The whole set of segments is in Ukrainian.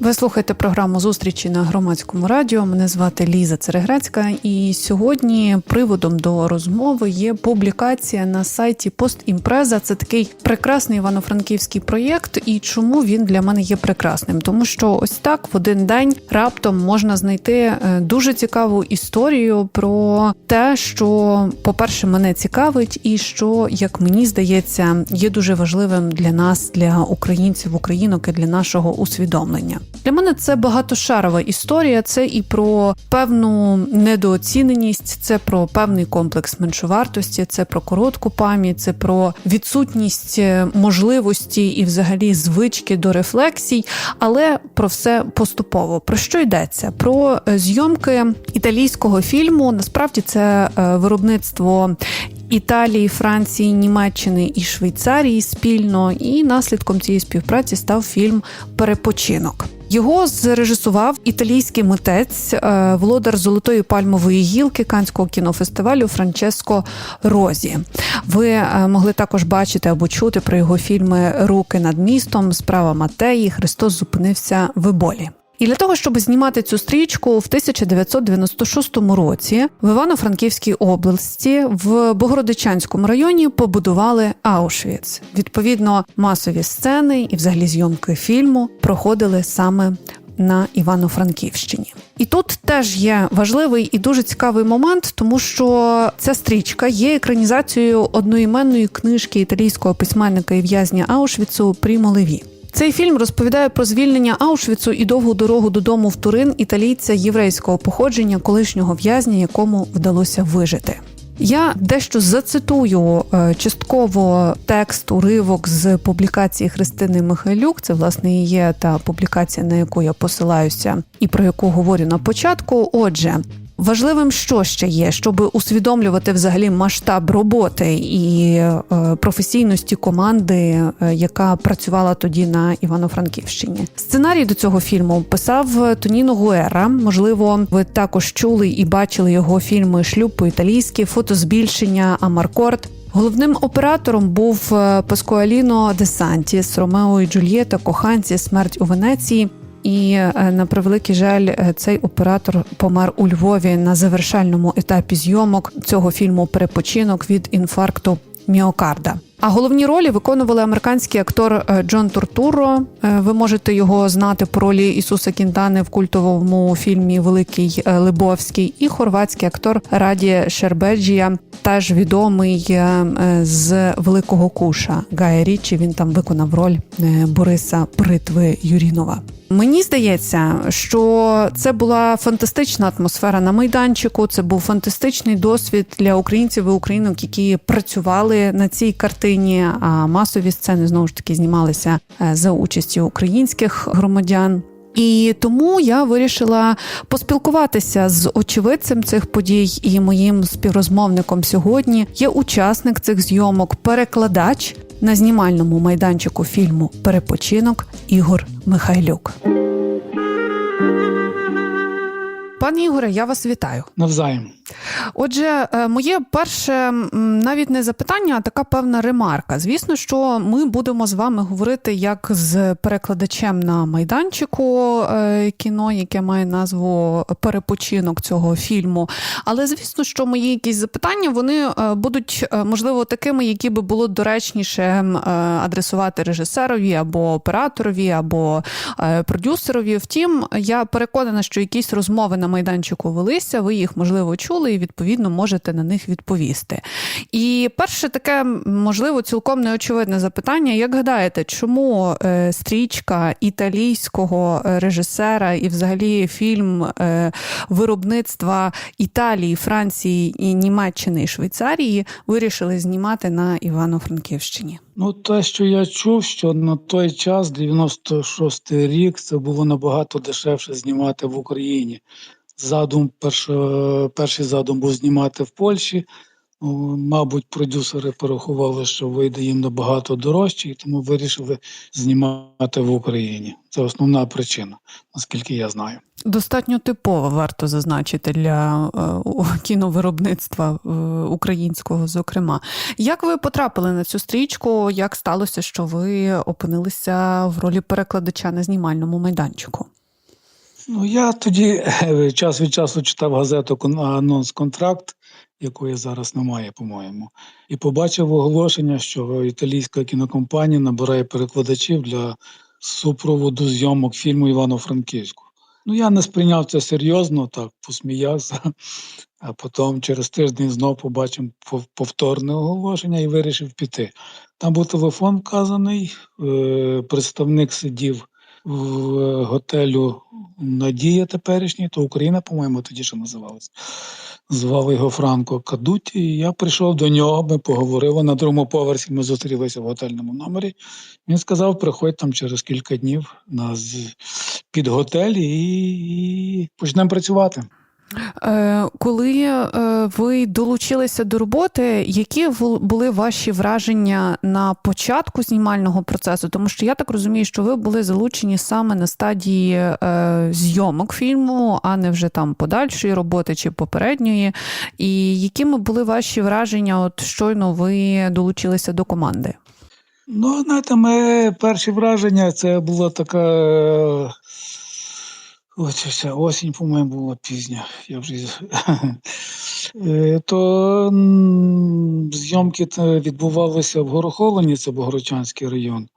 Ви слухаєте програму зустрічі на громадському радіо. Мене звати Ліза Цереграцька, і сьогодні приводом до розмови є публікація на сайті Постімпреза. Це такий прекрасний івано-франківський проєкт. І чому він для мене є прекрасним? Тому що ось так в один день раптом можна знайти е, дуже цікаву історію про те, що, по-перше, мене цікавить, і що, як мені здається, є дуже важливим для нас, для українців, українок і для нашого усвідомлення. Для мене це багатошарова історія. Це і про певну недооціненість, це про певний комплекс меншовартості, це про коротку пам'ять, це про відсутність е, можливості і, взагалі, звички до рефлексій, але про все поступово. Про що йдеться? Про е, зйомки італійського фільму. Насправді це е, виробництво. Італії, Франції, Німеччини і Швейцарії спільно, і наслідком цієї співпраці став фільм Перепочинок. Його зрежисував італійський митець, е, володар золотої пальмової гілки Канського кінофестивалю Франческо Розі. Ви е, могли також бачити або чути про його фільми Руки над містом, Справа Матеї, Христос зупинився в Еболі. І для того, щоб знімати цю стрічку в 1996 році в Івано-Франківській області в Богородичанському районі побудували Аушвіц. Відповідно, масові сцени і, взагалі, зйомки фільму проходили саме. На Івано-Франківщині, і тут теж є важливий і дуже цікавий момент, тому що ця стрічка є екранізацією одноіменної книжки італійського письменника і в'язня Аушвіцу Прімо Леві. Цей фільм розповідає про звільнення Аушвіцу і довгу дорогу додому в Турин італійця єврейського походження, колишнього в'язня, якому вдалося вижити. Я дещо зацитую е, частково текст уривок з публікації Христини Михайлюк. Це власне і є та публікація, на яку я посилаюся, і про яку говорю на початку. Отже, Важливим, що ще є, щоб усвідомлювати взагалі масштаб роботи і е, професійності команди, е, яка працювала тоді на Івано-Франківщині. Сценарій до цього фільму писав Тоніно Гуера. Можливо, ви також чули і бачили його фільми Шлюб по-італійськи, фотозбільшення, Амаркорд. Головним оператором був е, Паскуаліно де Сантіс, Ромео і Джульєта, коханці, смерть у Венеції. І е, на превеликий жаль, е, цей оператор помер у Львові на завершальному етапі зйомок цього фільму Перепочинок від інфаркту міокарда. А головні ролі виконували американський актор е, Джон Тортуро. Ви можете його знати по ролі Ісуса Кінтани в культовому фільмі Великий Либовський, і хорватський актор Раді Шербеджія, теж відомий з Великого Куша Гая Річі. Він там виконав роль Бориса Притви Юрінова. Мені здається, що це була фантастична атмосфера на майданчику. Це був фантастичний досвід для українців і українок, які працювали на цій картині. А масові сцени знову ж таки знімалися е, за участю українських громадян. І тому я вирішила поспілкуватися з очевидцем цих подій і моїм співрозмовником сьогодні. Є учасник цих зйомок, перекладач на знімальному майданчику фільму Перепочинок Ігор Михайлюк. Пане Ігоре, я вас вітаю. Навзаєм. Отже, е, моє перше навіть не запитання, а така певна ремарка. Звісно, що ми будемо з вами говорити як з перекладачем на майданчику е, кіно, яке має назву Перепочинок цього фільму. Але звісно, що мої якісь запитання вони е, будуть можливо такими, які би було доречніше адресувати режисерові або операторові, або продюсерові. Втім, я переконана, що якісь розмови на майданчику велися. Ви їх можливо чули почули, і відповідно можете на них відповісти. І перше таке, можливо, цілком неочевидне запитання: як гадаєте, чому е, стрічка італійського е, режисера і, взагалі, фільм е, виробництва Італії, Франції і Німеччини і Швейцарії вирішили знімати на Івано-Франківщині? Ну, те, що я чув, що на той час, 96-й рік, це було набагато дешевше знімати в Україні задум, перш, перший задум був знімати в Польщі. Мабуть, продюсери порахували, що вийде їм набагато дорожче, і тому вирішили знімати в Україні. Це основна причина, наскільки я знаю. Достатньо типово варто зазначити для е, кіновиробництва е, українського, зокрема. Як ви потрапили на цю стрічку? Як сталося, що ви опинилися в ролі перекладача на знімальному майданчику? Ну, я тоді е, час від часу читав газету анонс контракт, якої зараз немає, по-моєму, і побачив оголошення, що італійська кінокомпанія набирає перекладачів для супроводу зйомок фільму Івано-Франківську. Ну, я не сприйняв це серйозно, так посміявся. А потім через тиждень знов побачив повторне оголошення і вирішив піти. Там був телефон вказаний, е, представник сидів в е, готелю Надія теперішній, то Україна, по-моєму, тоді ще називалася. Звали його Франко Кадуті. І я прийшов до нього, ми поговорили на другому поверсі. Ми зустрілися в готельному номері. Він сказав: приходь там через кілька днів на під готель і, і почнемо працювати. Е, Коли е, ви долучилися до роботи, які були ваші враження на початку знімального процесу? Тому що я так розумію, що ви були залучені саме на стадії е, зйомок фільму, а не вже там подальшої роботи чи попередньої. І якими були ваші враження, от щойно ви долучилися до команди? Ну, знаєте, ми перші враження це була така. Е, Ось ця осінь, по-моєму, була пізня. Я вже Е, то зйомки відбувалися в Гороховлені, це Богородчанський район.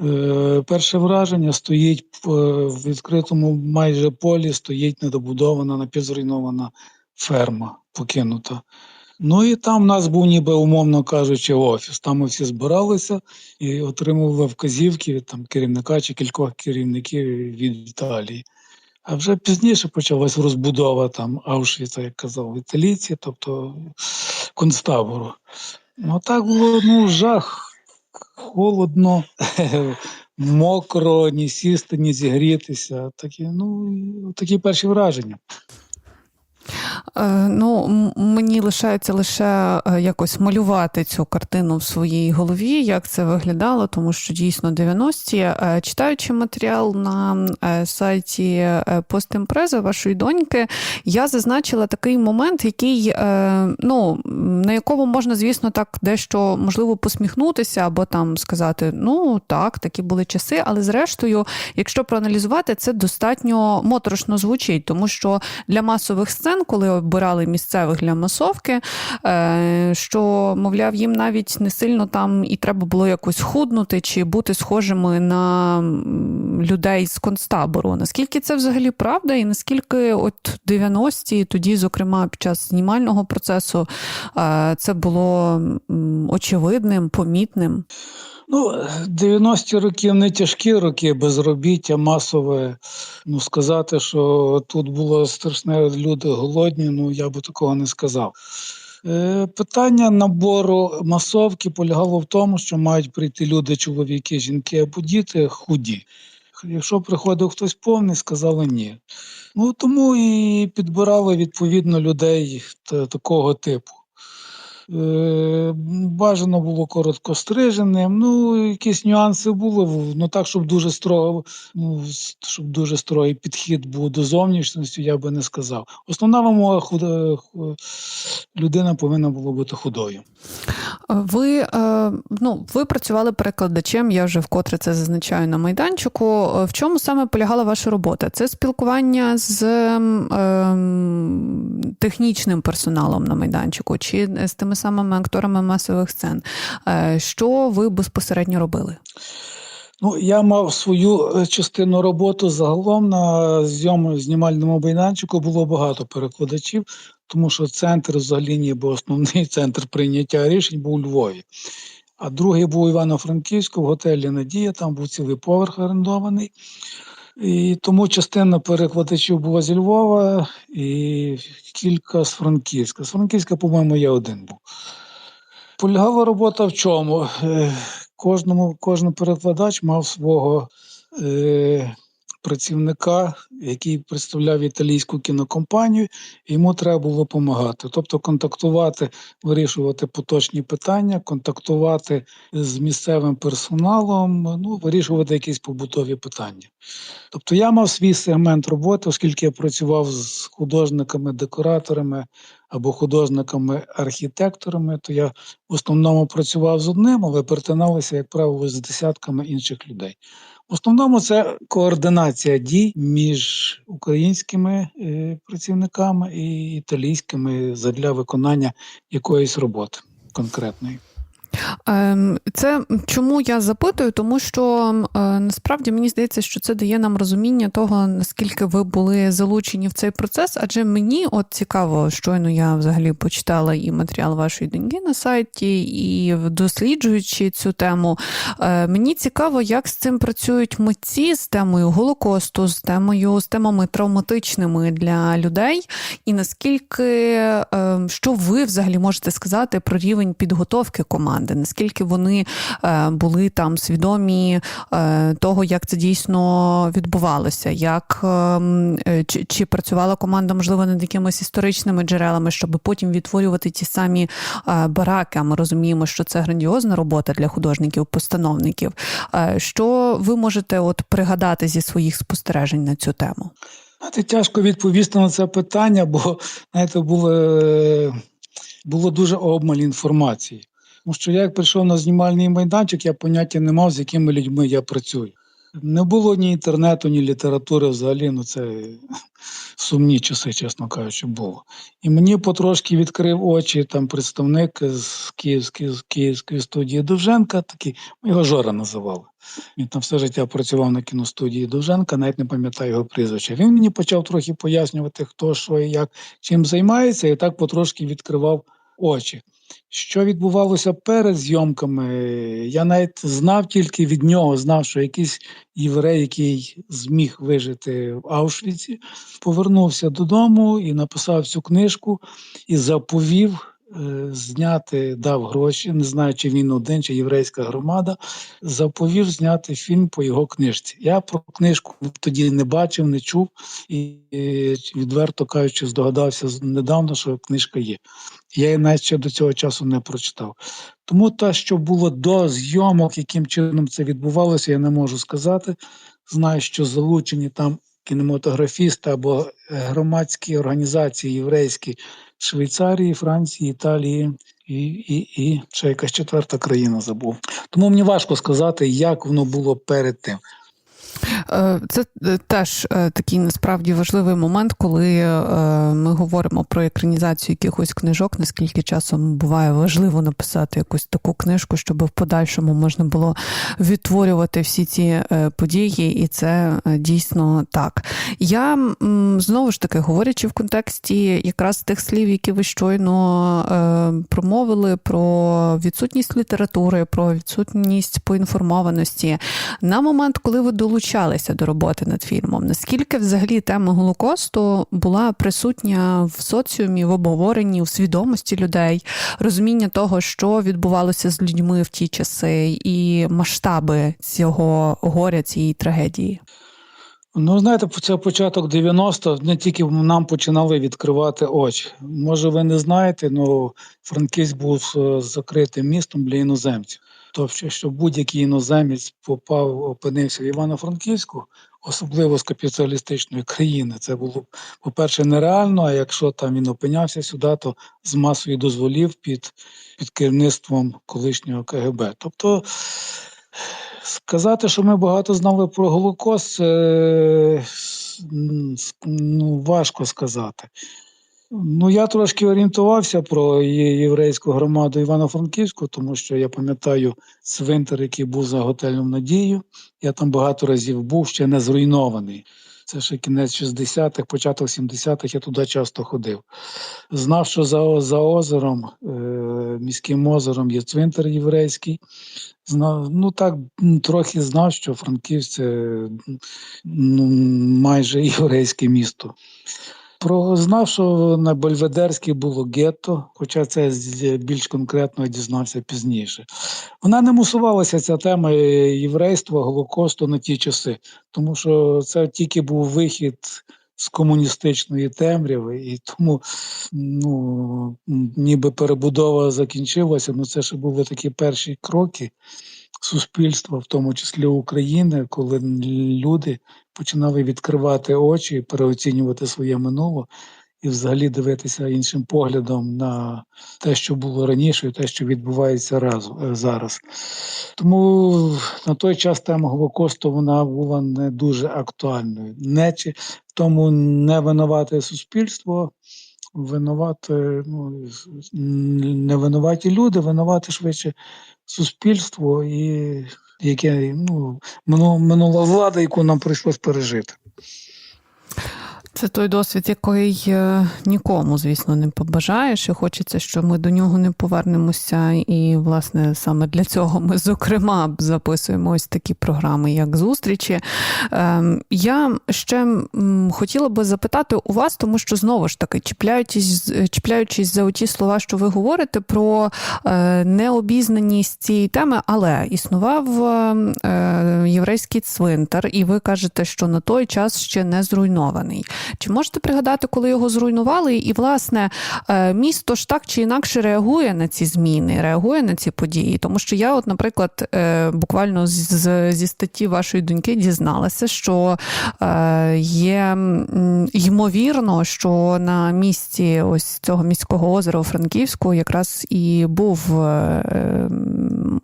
Е, Перше враження стоїть е, в відкритому майже полі, стоїть недобудована, напівзруйнована ферма покинута. Ну і там в нас був ніби, умовно кажучи, офіс. Там ми всі збиралися і отримували вказівки там, керівника чи кількох керівників від Італії. А вже пізніше почалась розбудова там Аушвіца, як казав італійці, тобто концтабору. Ну так було ну, жах, холодно, мокро, ні сісти, ні зігрітися. Такі, ну, такі перші враження. Е, Ну, мені лишається лише е, якось малювати цю картину в своїй голові, як це виглядало, тому що дійсно 90-ті. Е, Читаючи матеріал на сайті Постімпрези вашої доньки, я зазначила такий момент, який, ну, на якому можна, звісно, так дещо можливо посміхнутися або там сказати, ну так, такі були часи, але зрештою, якщо проаналізувати, це достатньо моторошно звучить, тому що для масових сцен, коли обирали місцевих для масовки, е, що, мовляв, їм навіть не сильно там і треба було якось худнути чи бути схожими на людей з концтабору. Наскільки це взагалі правда, і наскільки от 90-ті, тоді, зокрема, під час знімального процесу, е, це було очевидним, помітним? Ну, 90-ті роки не тяжкі роки, безробіття масове. Ну, сказати, що тут було страшне, люди голодні, ну я би такого не сказав. Е, Питання набору масовки полягало в тому, що мають прийти люди, чоловіки, жінки або діти худі. Якщо приходив хтось повний, сказали ні. Ну тому і підбирали відповідно людей такого типу. Е, Бажано було коротко стриженим. Ну, якісь нюанси були, ну так, щоб дуже строго, ну, щоб дуже строгий підхід був до зовнішності, я би не сказав. Основна вимога худа, людина повинна була бути худою. Ви, е, ну, ви працювали перекладачем, я вже вкотре це зазначаю на майданчику. Е, В чому саме полягала ваша робота? Це спілкування з ем, технічним персоналом на майданчику чи з тими самими акторами масових сцен? Е, Що ви безпосередньо робили? Ну, я мав свою е, частину роботи загалом на зйому знімальному майданчику було багато перекладачів, тому що центр взагалі ніби основний центр прийняття рішень був у Львові. А другий був у Івано-Франківську в готелі Надія, там був цілий поверх орендований. І тому частина перекладачів була зі Львова і кілька з Франківська. З Франківська, по-моєму, я один був. Полягала робота в чому? Е, Кожному, кожен перекладач мав свого е, працівника, який представляв італійську кінокомпанію, йому треба було допомагати. Тобто контактувати, вирішувати поточні питання, контактувати з місцевим персоналом, ну, вирішувати якісь побутові питання. Тобто я мав свій сегмент роботи, оскільки я працював з художниками, декораторами або художниками-архітекторами, то я в основному працював з одним, але перетиналися, як правило, з десятками інших людей. В основному це координація дій між українськими е, працівниками і італійськими задля виконання якоїсь роботи конкретної. Ем, Це чому я запитую, тому що е, насправді мені здається, що це дає нам розуміння того, наскільки ви були залучені в цей процес. Адже мені от цікаво, щойно я взагалі почитала і матеріал вашої доньки на сайті, і досліджуючи цю тему, е, мені цікаво, як з цим працюють митці з темою голокосту, з темою з темами травматичними для людей, і наскільки е, що ви взагалі можете сказати про рівень підготовки команди? Наскільки вони е, були там свідомі е, того, як це дійсно відбувалося? Як ем, е, чи, чи працювала команда, можливо, над якимись історичними джерелами, щоб потім відтворювати ті самі бараки? А ми розуміємо, що це грандіозна робота для художників-постановників. Що ви можете от пригадати зі своїх спостережень на цю тему? Знаєте, тяжко відповісти на це питання, бо знаєте, було, було дуже обмаль інформації. Тому що я як прийшов на знімальний майданчик, я поняття не мав, з якими людьми я працюю. Не було ні інтернету, ні літератури взагалі, ну це сумні часи, чесно кажучи, було. І мені потрошки відкрив очі там представник з Київської, з Київської студії Довженка, такий, ми його Жора називали. Він там все життя працював на кіностудії Довженка, навіть не пам'ятаю його прізвища. Він мені почав трохи пояснювати, хто що і як чим займається, і так потрошки відкривав очі. Що відбувалося перед зйомками, я навіть знав тільки від нього, знав, що якийсь єврей, який зміг вижити в Аушвіці, повернувся додому і написав цю книжку і заповів зняти, дав гроші, не знаю, чи він один, чи єврейська громада, заповів зняти фільм по його книжці. Я про книжку тоді не бачив, не чув і, е, відверто кажучи, здогадався недавно, що книжка є. Я її навіть ще до цього часу не прочитав. Тому те, що було до зйомок, яким чином це відбувалося, я не можу сказати. Знаю, що залучені там кінематографісти або е, громадські організації єврейські Швейцарії, Франції, Італії і, і, і ще якась четверта країна забув. Тому мені важко сказати, як воно було перед тим. Е, Це е, теж е, такий насправді важливий момент, коли ми говоримо про екранізацію якихось книжок. Наскільки часом буває важливо написати якусь таку книжку, щоб в подальшому можна було відтворювати всі ці події, і це дійсно так. Я знову ж таки говорячи в контексті якраз тих слів, які ви щойно промовили про відсутність літератури, про відсутність поінформованості. На момент, коли ви долучалися до роботи над фільмом, наскільки взагалі тема Голокосту була присутня в соціумі, в обговоренні, в свідомості людей, розуміння того, що відбувалося з людьми в ті часи, і масштаби цього горя, цієї трагедії? Ну, знаєте, це початок 90-х, не тільки нам починали відкривати очі. Може, ви не знаєте, але Франківськ був е, закритим містом для іноземців. Тобто, що будь-який іноземець попав, опинився в Івано-Франківську, особливо з капіталістичної країни, це було, по-перше, нереально, а якщо там він опинявся сюди, то з масою дозволів під, під керівництвом колишнього КГБ. Тобто, Сказати, що ми багато знали про Голокост, ну, важко сказати. Ну, я трошки орієнтувався про єврейську громаду Івано-Франківську, тому що я пам'ятаю цвинтар, який був за готелем Надію. Я там багато разів був, ще не зруйнований. Це ще кінець 60-х, початок 70-х, я туди часто ходив. Знав, що за, за озером, е, міським озером є цвинтар єврейський. Знав, ну так трохи знав, що Франківськ це ну, майже єврейське місто. Про знав, що на Бельведерській було гетто, хоча це більш конкретно дізнався пізніше. Вона не мусувалася ця тема єврейства, Голокосту на ті часи, тому що це тільки був вихід з комуністичної темряви, і тому ну, ніби перебудова закінчилася. Ну це ще були такі перші кроки суспільства, в тому числі України, коли люди починали відкривати очі, переоцінювати своє минуле і взагалі дивитися іншим поглядом на те, що було раніше, і те, що відбувається разом е, зараз. Тому на той час тема Голокосту вона була не дуже актуальною. Не в тому не винувате суспільство. Винувати ну, не винуваті люди, винувати швидше суспільство і яке ну, минула, влада, яку нам прийшлось пережити. Це той досвід, який е, нікому, звісно, не побажаєш. І хочеться, що ми до нього не повернемося. І, власне, саме для цього ми, зокрема, записуємо ось такі програми, як зустрічі. Ем, Я ще хотіла би запитати у вас, тому що знову ж таки, чіпляючись, чіпляючись за оті слова, що ви говорите про е, необізнаність цієї теми, але існував е, єврейський цвинтар, і ви кажете, що на той час ще не зруйнований. Чи можете пригадати, коли його зруйнували? І, власне, е, місто ж так чи інакше реагує на ці зміни, реагує на ці події? Тому що я, от, наприклад, е, буквально з- зі статті вашої доньки дізналася, що е, є ймовірно, що на місці ось цього міського озера у Франківську якраз і був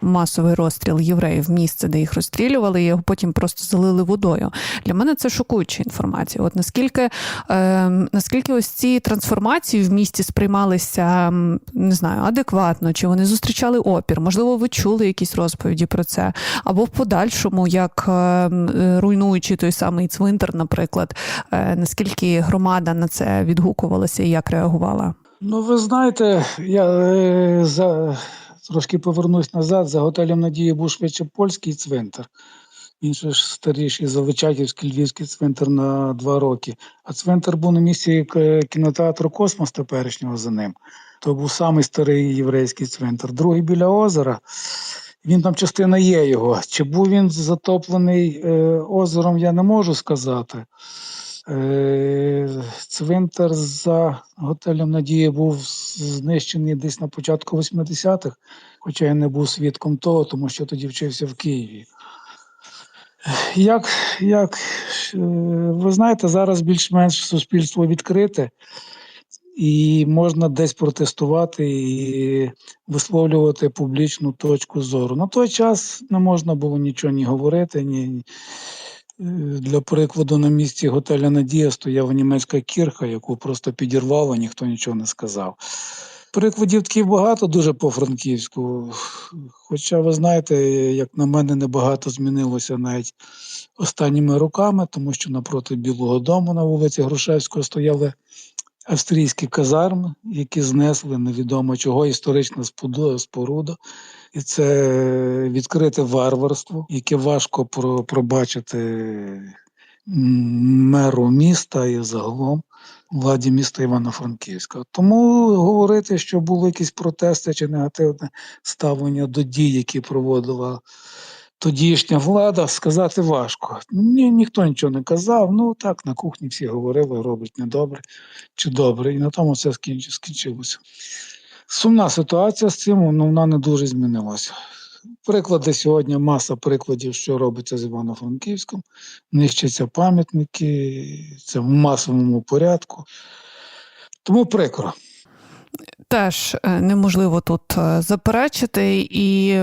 масовий розстріл євреїв, місце, де їх розстрілювали, і його потім просто залили водою. Для мене це шокуюча інформація. От наскільки, е, наскільки ось ці трансформації в місті сприймалися не знаю, адекватно, чи вони зустрічали опір? Можливо, ви чули якісь розповіді про це, або в подальшому, як е, м, е, руйнуючи той самий цвинтар, наприклад, е, наскільки громада на це відгукувалася і як реагувала? Ну, ви знаєте, я е, за, трошки повернусь назад. За готелем Надії був швидше польський цвинтар. Він ж старіший Завичаківський львівський цвинтар на два роки. А цвинтар був на місці кінотеатру Космос теперішнього за ним. То був самий старий єврейський цвинтар. Другий біля озера. Він там частина є його. Чи був він затоплений е, озером, я не можу сказати. Е, Цвинтар за готелем Надія був знищений десь на початку 80-х, хоча я не був свідком того, тому що тоді вчився в Києві. Як, як е, ви знаєте, зараз більш-менш суспільство відкрите, і можна десь протестувати і висловлювати публічну точку зору. На той час не можна було нічого ні говорити, ні. Е, Для прикладу, на місці готеля Надія стояла німецька кірха, яку просто підірвало, ніхто нічого не сказав. Прикладів таких багато дуже по франківську. Хоча, ви знаєте, як на мене, небагато змінилося навіть останніми роками, тому що напроти Білого Дому на вулиці Грушевського стояли австрійські казарми, які знесли невідомо чого історична споруда. І це відкрите варварство, яке важко пробачити меру міста і загалом владі міста Івано-Франківська. Тому говорити, що були якісь протести чи негативне ставлення до дій, які проводила тодішня влада, сказати важко. Ні, ніхто нічого не казав. Ну так, на кухні всі говорили, робить недобре чи добре. І на тому все скінчилося. Сумна ситуація з цим, ну вона не дуже змінилася. Приклади сьогодні маса прикладів, що робиться з Івано-Франківськом, нищаться пам'ятники, це в масовому порядку. Тому прикро. Теж е, неможливо тут е, заперечити. І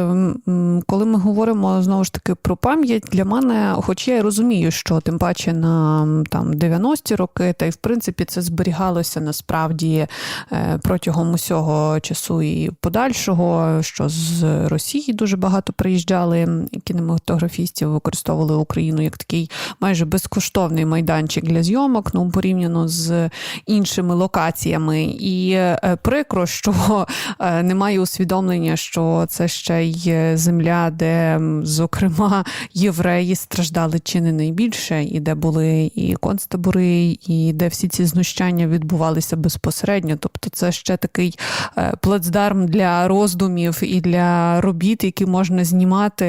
коли ми говоримо знову ж таки про пам'ять, для мене, хоч я і розумію, що тим паче на там 90-ті роки, та й в принципі це зберігалося насправді е, протягом усього часу і подальшого, що з Росії дуже багато приїжджали кінематографістів, використовували Україну як такий майже безкоштовний майданчик для зйомок, ну порівняно з іншими локаціями. І прикро, що е, немає усвідомлення, що це ще й земля, де, зокрема, євреї страждали чи не найбільше, і де були і концтабори, і де всі ці знущання відбувалися безпосередньо. Тобто, це ще такий е, плацдарм для роздумів і для робіт, які можна знімати.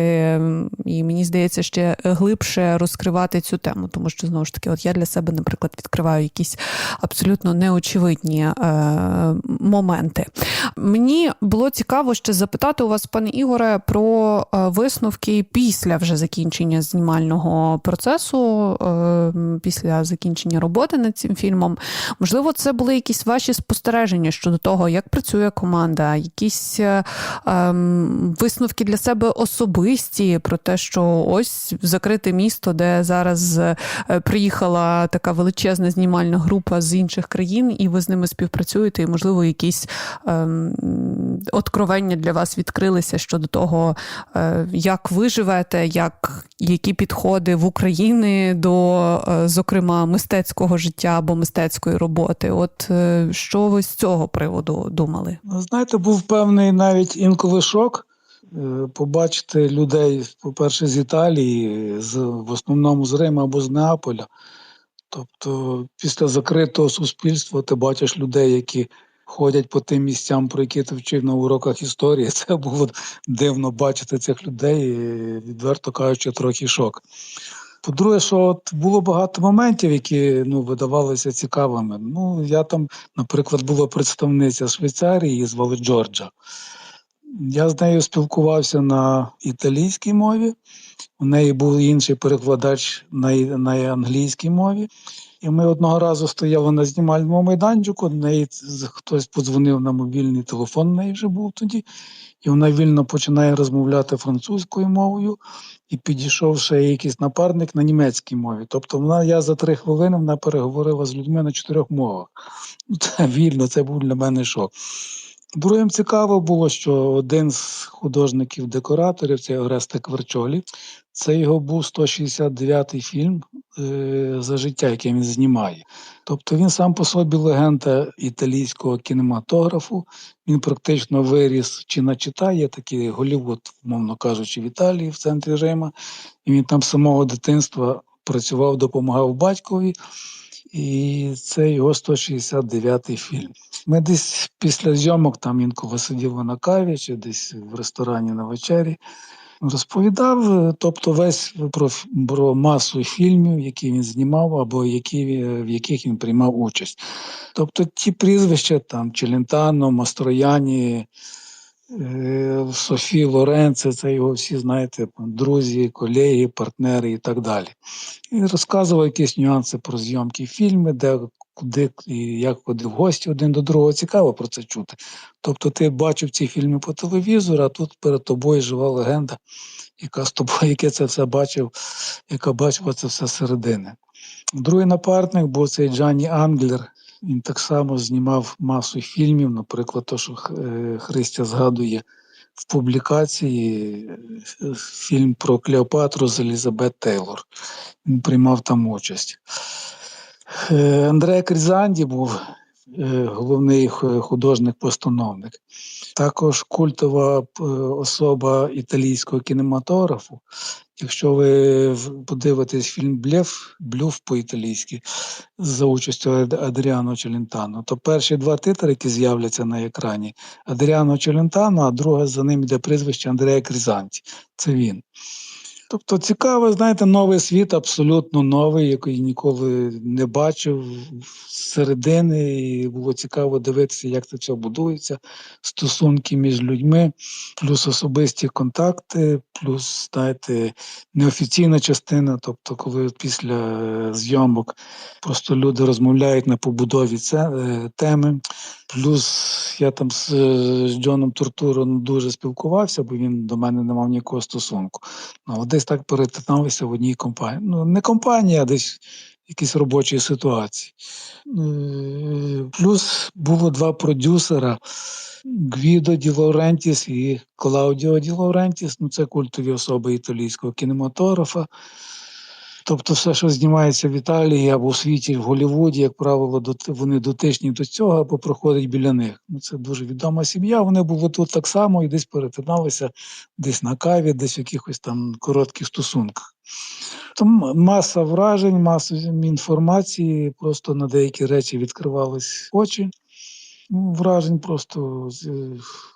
І мені здається, ще глибше розкривати цю тему, тому що знову ж таки, от я для себе, наприклад, відкриваю якісь абсолютно неочевидні е, моменти. Мені було цікаво ще запитати у вас, пане Ігоре, про е, висновки після вже закінчення знімального процесу, е, після закінчення роботи над цим фільмом. Можливо, це були якісь ваші спостереження щодо того, як працює команда, якісь е, ем, висновки для себе особисті про те, що ось закрите місто, де зараз приїхала така величезна знімальна група з інших країн, і ви з ними співпрацюєте, і можливо, якісь ем, откровення для вас відкрилися щодо того, е, як ви живете, як які підходи в Україні до, е, зокрема, мистецького життя або мистецької роботи. От е, що ви з цього приводу думали? Ну, Знаєте, був певний навіть інколи шок е, побачити людей, по-перше, з Італії, з, в основному з Рима або з Неаполя. Тобто, після закритого суспільства ти бачиш людей, які ходять по тим місцям, про які ти вчив на уроках історії. Це було дивно бачити цих людей, відверто кажучи, трохи шок. По-друге, що от було багато моментів, які ну, видавалися цікавими. Ну, я там, наприклад, була представниця Швейцарії, її звали Джорджа. Я з нею спілкувався на італійській мові. У неї був інший перекладач на, на англійській мові. І ми одного разу стояли на знімальному майданчику. до неї хтось подзвонив на мобільний телефон, у неї вже був тоді, і вона вільно починає розмовляти французькою мовою. І підійшов ще якийсь напарник на німецькій мові. Тобто вона я за три хвилини вона переговорила з людьми на чотирьох мовах. Ну, це вільно, це був для мене шок. Другим цікаво було, що один з художників-декораторів, це Ореста Кверчолі, це його був 169-й фільм е, за життя, який він знімає. Тобто він сам по собі легенда італійського кінематографу. Він практично виріс чи на чита, такий Голівуд, мовно кажучи, в Італії, в центрі Рима. І він там з самого дитинства працював, допомагав батькові. І це його 169-й фільм. Ми десь після зйомок там інколи сиділи на каві чи десь в ресторані на вечері. Розповідав, тобто весь про, про масу фільмів, які він знімав, або які, в яких він приймав участь. Тобто ті прізвища там Челентано, Мастрояні, Софі Лоренце, це його всі, знаєте, друзі, колеги, партнери і так далі. І розказував якісь нюанси про зйомки фільми, де куди і як ходив гості один до другого. Цікаво про це чути. Тобто ти бачив ці фільми по телевізору, а тут перед тобою жива легенда, яка з тобою, яке це все бачив, яка бачила це все зсередини. Другий напарник був цей Джанні Англер. Він так само знімав масу фільмів, наприклад, то, що е, Христя згадує в публікації е, фільм про Клеопатру з Елізабет Тейлор. Він приймав там участь. Е, Андреа Крізанді був головний художник-постановник. Також культова особа італійського кінематографу. Якщо ви подивитесь фільм Блєв, Блюф по-італійськи за участю Адріано Челентано, то перші два титри, які з'являться на екрані, Адріано Челентано, а друге за ним йде прізвище Андрея Крізанті. Це він. Тобто цікавий, знаєте, новий світ, абсолютно новий, який ніколи не бачив середини. І було цікаво дивитися, як це все будується, стосунки між людьми, плюс особисті контакти, плюс, знаєте, неофіційна частина. Тобто, коли після зйомок просто люди розмовляють на побудові це, е, теми. Плюс я там з, з Джоном Туртуром дуже спілкувався, бо він до мене не мав ніякого стосунку. Ну, десь так перетиналися в одній компанії. Ну, не компанія, а десь в якійсь робочій ситуації. Е, Плюс було два продюсера: Гвідо Ді Лаурентіс і Клаудіо Ді Лаурентіс. Ну, це культові особи італійського кінематографа. Тобто, все, що знімається в Італії або у світі, в Голлівуді, як правило, вони дотичні до цього або проходить біля них. Ну, це дуже відома сім'я. Вони були тут так само і десь перетиналися, десь на каві, десь в якихось там коротких стосунках. Тому маса вражень, маса інформації, просто на деякі речі відкривались очі. Ну, Вражень просто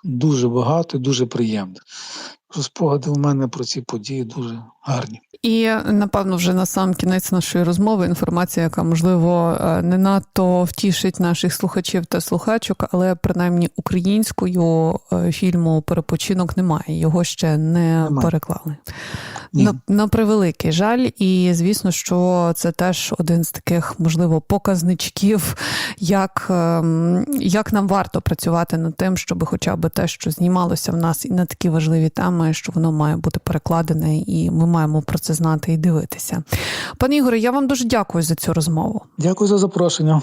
дуже багато дуже приємно. Спогади у мене про ці події дуже гарні. І напевно, вже на сам кінець нашої розмови інформація, яка можливо е, не надто втішить наших слухачів та слухачок, але принаймні українською е, фільму Перепочинок немає. Його ще не Немає. переклали. Ні. На, на превеликий жаль, і звісно, що це теж один з таких, можливо, показничків, як, ем, як нам варто працювати над тим, щоб хоча б те, що знімалося в нас, і на такі важливі теми, що воно має бути перекладене, і ми маємо про це знати і дивитися. Пане Ігоре, я вам дуже дякую за цю розмову. Дякую за запрошення.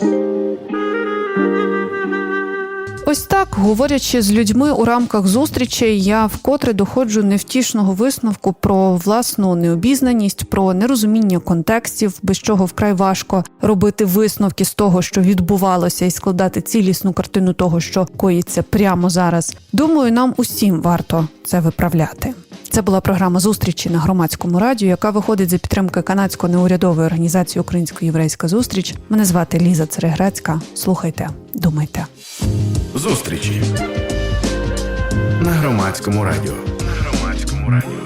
Ось так, говорячи з людьми у рамках зустрічей, я вкотре доходжу невтішного висновку про власну необізнаність, про нерозуміння контекстів, без чого вкрай важко робити висновки з того, що відбувалося, і складати цілісну картину того, що коїться прямо зараз. Думаю, нам усім варто це виправляти. Це була програма зустрічі на громадському радіо, яка виходить за підтримки канадської неурядової організації Українсько-єврейська зустріч. Мене звати Ліза Цереграцька. Слухайте, думайте. Зустрічі на громадському радіо. На громадському радіо.